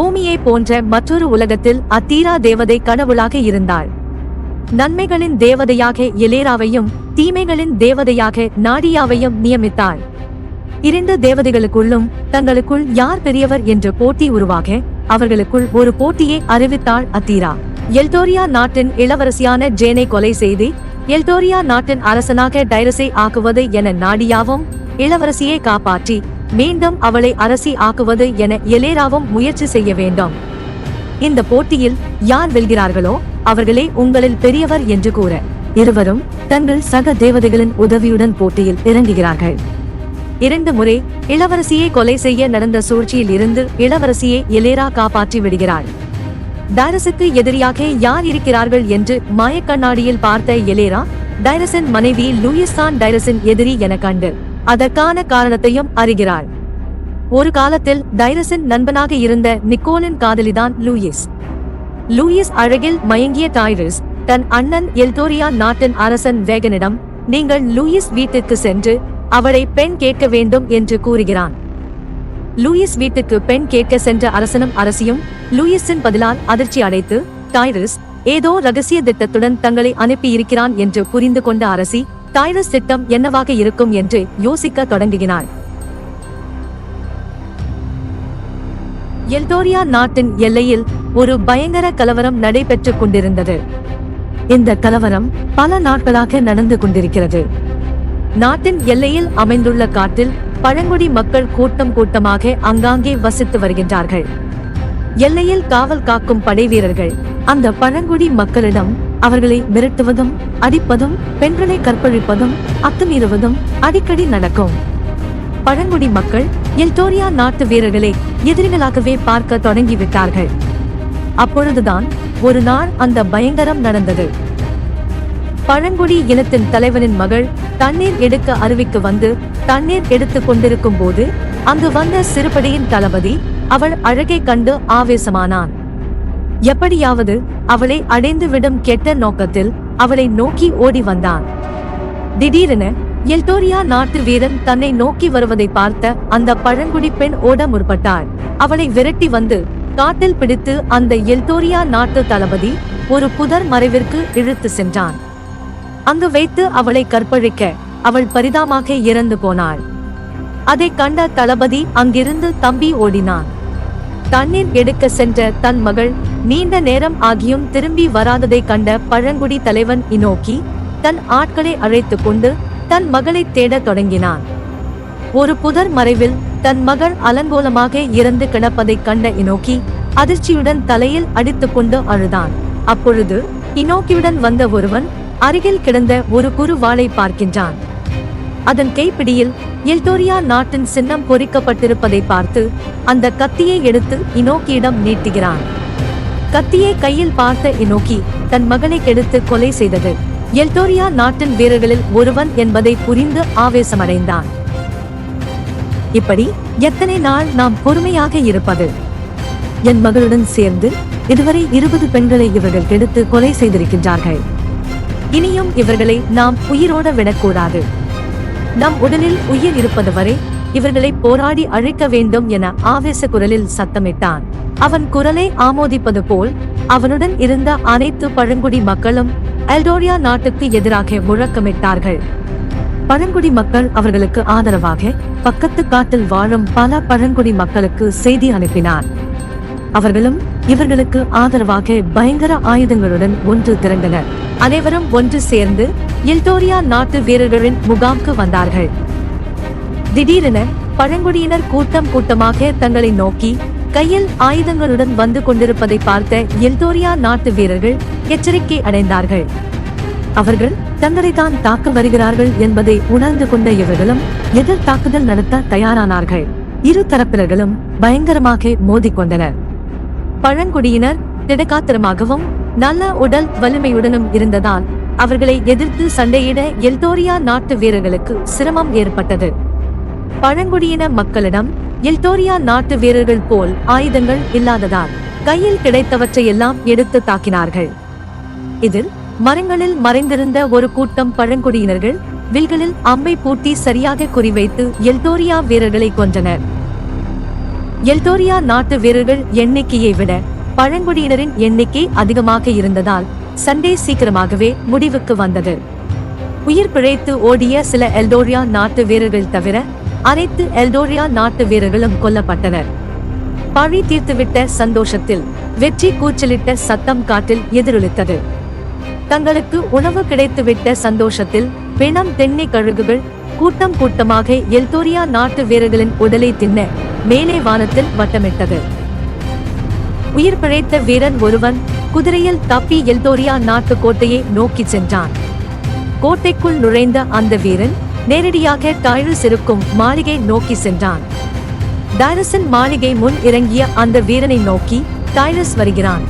பூமியை போன்ற மற்றொரு உலகத்தில் அத்தீரா தேவதை கடவுளாக இருந்தாள். நன்மைகளின் தேவதையாக எலேராவையும் தீமைகளின் தேவதையாக நாடியாவையும் நியமித்தாள். இரண்டு தேவதைகளுக்குள்ளும் தங்களுக்குள் யார் பெரியவர் என்ற போட்டி உருவாக அவர்களுக்குள் ஒரு போட்டியை அறிவித்தாள் அத்தீரா. எல்டோரியா நாட்டின் இளவரசியான ஜேனை கொலை செய்து எல்டோரியா நாட்டின் அரசனாக டைரஸை ஆக்குவது என நாடியாவும் இளவரசியை காப்பாற்றி மீண்டும் அவளை அரசி ஆக்குவது என எலேராவும் முயற்சி செய்ய வேண்டும். இந்த போட்டியில் யார் வெல்கிறார்களோ அவர்களே உங்களில் பெரியவர் என்று கூற இருவரும் தங்கள் சக தேவதைகளின் உதவியுடன் போட்டியில் இறங்குகிறார்கள். இரண்டு முறை இளவரசியை கொலை செய்ய நடந்த சூழ்ச்சியில் இருந்து இளவரசியை எலேரா காப்பாற்றி விடுகிறாள். டைரஸுக்கு எதிரியாக யார் இருக்கிறார்கள் என்று மாயக்கண்ணாடியில் பார்த்த எலேரா டைரஸின் மனைவி லூயிஸ் தான் டைரஸின் எதிரி என கண்டு அதற்கான காரணத்தையும் அறிகிறாள். ஒரு காலத்தில் டைரஸின் நண்பனாக இருந்த நிக்கோலின் காதலிதான் லூயிஸ். லூயிஸ் அழகில் மயங்கிய டைரஸ் தன் அண்ணன் எல்தோரியா நாட்டின் அரசன் வேகனிடம் நீங்கள் லூயிஸ் வீட்டிற்கு சென்று அவளை பெண் கேட்க வேண்டும் என்று கூறுகிறான். லூயிஸ் வீட்டுக்கு பெண் கேட்க சென்ற அரசனும் அரசியும் லூயிஸின் பதிலால் அதிர்ச்சி அடைத்து டைரஸ் ஏதோ ரகசிய திட்டத்துடன் தங்களை அனுப்பியிருக்கிறான் என்று புரிந்து கொண்ட அரசி டைரஸ் திட்டம் என்னவாக இருக்கும் என்று யோசிக்க தொடங்குகிறாள் எல்டோரியா நாட்டின் எல்லையில் ஒரு பயங்கர கலவரம் நடைபெற்றுக் கொண்டிருந்தது. இந்த கலவரம் பல நாட்களாக நடந்து கொண்டிருக்கிறது. நாட்டின் எல்லையில் அமைந்துள்ள காட்டில் பழங்குடி மக்கள் கூட்டம் கூட்டமாக அங்காங்கே வசித்து வருகின்றார்கள். எல்லையில் காவல் காக்கும் படை வீரர்கள் அந்த பழங்குடி மக்களிடம் அவர்களை மிரட்டுவதும் அடிப்பதும் பெண்களை கற்பழிப்பதும் அத்துமீறுவதும் அடிக்கடி நடக்கும். பழங்குடி மக்கள் எல்டோரியா நாட்டு வீரர்களை எதிரிகளாகவே பார்க்க தொடங்கிவிட்டார்கள். அப்பொழுதுதான் ஒரு நாள் அந்த பயங்கரம் நடந்தது. பழங்குடி இனத்தின் தலைவனின் மகள் தண்ணீர் எடுக்க அருவிக்கு வந்து தண்ணீர் எடுத்துக் கொண்டிருக்கும் போது அங்கு வந்த சிறுபடியின் தளபதி அவள் அழகை கண்டு ஆவேசமானான். எப்படியாவது அவளை அடைந்து விடும் கெட்ட நோக்கத்தில் அவளை நோக்கி ஓடி வந்தான். திடீரென எல்டோரியா நாட்டு வீரன் தன்னை நோக்கி வருவதை பார்த்த அந்த பழங்குடி பெண் ஓட முற்பட்டாள். அவளை விரட்டி வந்து காட்டில் பிடித்து அந்த எல்டோரியா நாட்டு தளபதி ஒரு புதர் மறைவிற்கு இழுத்து சென்றான். அங்கு வைத்து அவளை கற்பழிக்க அவள் பரிதாமாக இறந்து போனாள். அதை கண்ட தளபதி அங்கிருந்து தம்பி ஓடினான். தண்ணீர் எடுக்க சென்ற தன் மகள் நீண்ட நேரம் ஆகியும் திரும்பி வராததை கண்ட பழங்குடி தலைவன் இனோக்கி தன் ஆட்களை அழைத்துக் கொண்டு தன் மகளை தேடத் தொடங்கினான். ஒரு புதர் மறைவில் தன் மகள் அலங்கோலமாக இறந்து கிடப்பதைக் கண்ட இனோக்கி அதிர்ச்சியுடன் தலையில் அடித்துக்கொண்டு அழுதான். அப்பொழுது இனோக்கியுடன் வந்த ஒருவன் அருகில் கிடந்த ஒரு குருவாளை பார்க்கின்றான். அதன் கைப்பிடியில் எல்டோரியா நாட்டின் சின்னம் பொறிக்கப்பட்டிருப்பதை பார்த்து அந்த கத்தியை எடுத்து இனோக்கியிடம் நீட்டுகிறான். கத்தியை கையில் பார்த்த இனோக்கி தன் மகனை கெடுத்து கொலை செய்தது. எல்டோரியா நாட்டின் வீரர்களில் ஒருவன் என்பதை புரிந்து ஆவேசமடைந்தான். இப்படி எத்தனை நாள் நாம் பொறுமையாக இருப்பது? என் மகளுடன் சேர்ந்து இதுவரை இருபது பெண்களை இவர்கள் கெடுத்து கொலை செய்திருக்கின்றார்கள். இனியும் இவர்களை நாம் உயிரோட விடக்கூடாது. நம் உடலில் உயிர் இருப்பது வரை இவர்களை போராடி அழைக்க வேண்டும் என ஆவேச குரலில் சத்தமிட்டான். அவன் குரலை ஆமோதிப்பது போல் அவனுடன் இருந்த அனைத்து பழங்குடி மக்களும் எல்டோரியா நாட்டுக்கு எதிராக முழக்கமிட்டார்கள். பழங்குடி மக்கள் அவர்களுக்கு ஆதரவாக பக்கத்து காட்டில் வாழும் பல பழங்குடி மக்களுக்கு செய்தி அனுப்பினார் அவர்களும் இவர்களுக்கு ஆதரவாக பயங்கர ஆயுதங்களுடன் ஒன்று திரண்டனர். அனைவரும் ஒன்று சேர்ந்து இல்தோரியா நாட்டு வீரர்களின் முகாம்க்கு வந்தார்கள். திடீரென பழங்குடியினர் கூட்டம் கூட்டமாக தங்களை நோக்கி கையில் ஆயுதங்களுடன் வந்து கொண்டிருப்பதை பார்த்த எல்டோரியா நாட்டு வீரர்கள் எச்சரிக்கை அடைந்தார்கள். அவர்கள் தங்களை தான் தாக்க வருகிறார்கள் என்பதை உணர்ந்து கொண்ட இவர்களும் எதிர் தாக்குதல் நடத்த தயாரானார்கள். இரு தரப்பினர்களும் பயங்கரமாக மோதிக்கொண்டனர். பழங்குடியினர் திடகாத்திரமாகவும் நல்ல உடல் வலிமையுடனும் இருந்ததால் அவர்களை எதிர்த்து சண்டையிட எல்டோரியா நாட்டு வீரர்களுக்கு சிரமம் ஏற்பட்டது. பழங்குடியின மக்களிடம் எல்டோரியா நாட்டு வீரர்கள் போல் ஆயுதங்கள் இல்லாததால் கையில் கிடைத்தவற்றையெல்லாம் எடுத்து தாக்கினார்கள். இதில் மரங்களில் மறைந்திருந்த ஒரு கூட்டம் பழங்குடியினர்கள் வில்களில் அம்பை பூட்டி சரியாக குறிவைத்து எல்டோரியா வீரர்களை கொன்றனர். எல்டோரியா நாட்டு வீரர்கள் எண்ணிக்கையை விட பழங்குடியினரின் எண்ணிக்கை அதிகமாக இருந்ததால் சண்டே சீக்கிரமாகவே முடிவுக்கு வந்தது. உயிர் பிழைத்து ஓடிய சில எல்டோரியா நாட்டு வீரர்கள் தவிர அனைத்து எல்டோரியா நாட்டு வீரர்களும் கொல்லப்பட்டனர். பழி தீர்த்துவிட்ட சந்தோஷத்தில் வெற்றி கூச்சலிட்ட சத்தம் காட்டில் எதிரொலித்தது. தங்களுக்கு உணவு கிடைத்துவிட்ட சந்தோஷத்தில் பிணம் தென்னை கழுகுகள் கூட்டம் கூட்டமாக எல்தோரியா நாட்டு வீரர்களின் உடலை தின்ன மேலே வானத்தில் வட்டமிட்டது. உயிர் பிழைத்த வீரன் ஒருவன் குதிரையில் தப்பி எல்தோரியா நாட்டு கோட்டையை நோக்கி சென்றான். கோட்டைக்குள் நுழைந்த அந்த வீரன் நேரடியாக டைரஸ் இருக்கும் மாளிகை நோக்கி சென்றான். டைரஸின் மாளிகை முன் இறங்கிய அந்த வீரனை நோக்கி டைரஸ் வருகிறான்.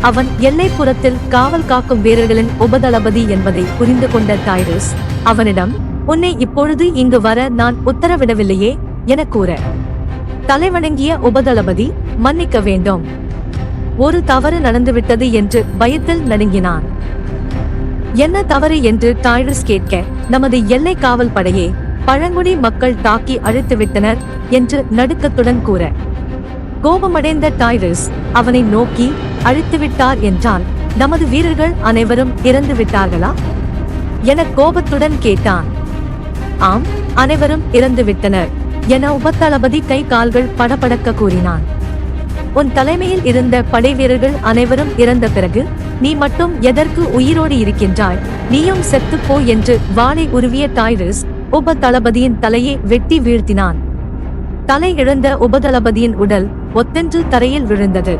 அவன் எல்லைப்புறத்தில் காவல் காக்கும் வீரர்களின் உபதளபதி என்பதை புரிந்து கொண்ட டைரஸ் அவனிடம் உன்னை இப்பொழுது இங்கு வர நான் உத்தரவிடவில்லையே என கூற. தலைவணங்கிய உபதளபதி மன்னிக்க வேண்டும். ஒரு தவறு நடந்துவிட்டது என்று பயத்தில் நடுங்கினான் என்ன தவறு என்று டைரஸ் கேட்க நமது எல்லை காவல் படையே பழங்குடி மக்கள் தாக்கி அழித்துவிட்டனர் என்று நடுக்கத்துடன் கூற. கோபமடைந்த டைரஸ் அவனை நோக்கி அழித்துவிட்டார் என்றால் நமது வீரர்கள் அனைவரும் இறந்து விட்டார்களா? என கோபத்துடன் கேட்டான். ஆம் அனைவரும் இறந்து விட்டனர் என உபத்தளபதி கை கால்கள் படபடக்க கூறினான். உன் தலைமையில் இருந்த படை வீரர்கள் அனைவரும் இறந்த பிறகு நீ மட்டும் எதற்கு உயிரோடு இருக்கின்றாய்? நீயும் செத்துப்போ என்று வாளை உருவிய டைரஸ் உப தளபதியின் தலையை வெட்டி வீழ்த்தினான். தலை இழந்த உபதளபதியின் உடல் ஒத்தென்று தரையில் விழுந்தது.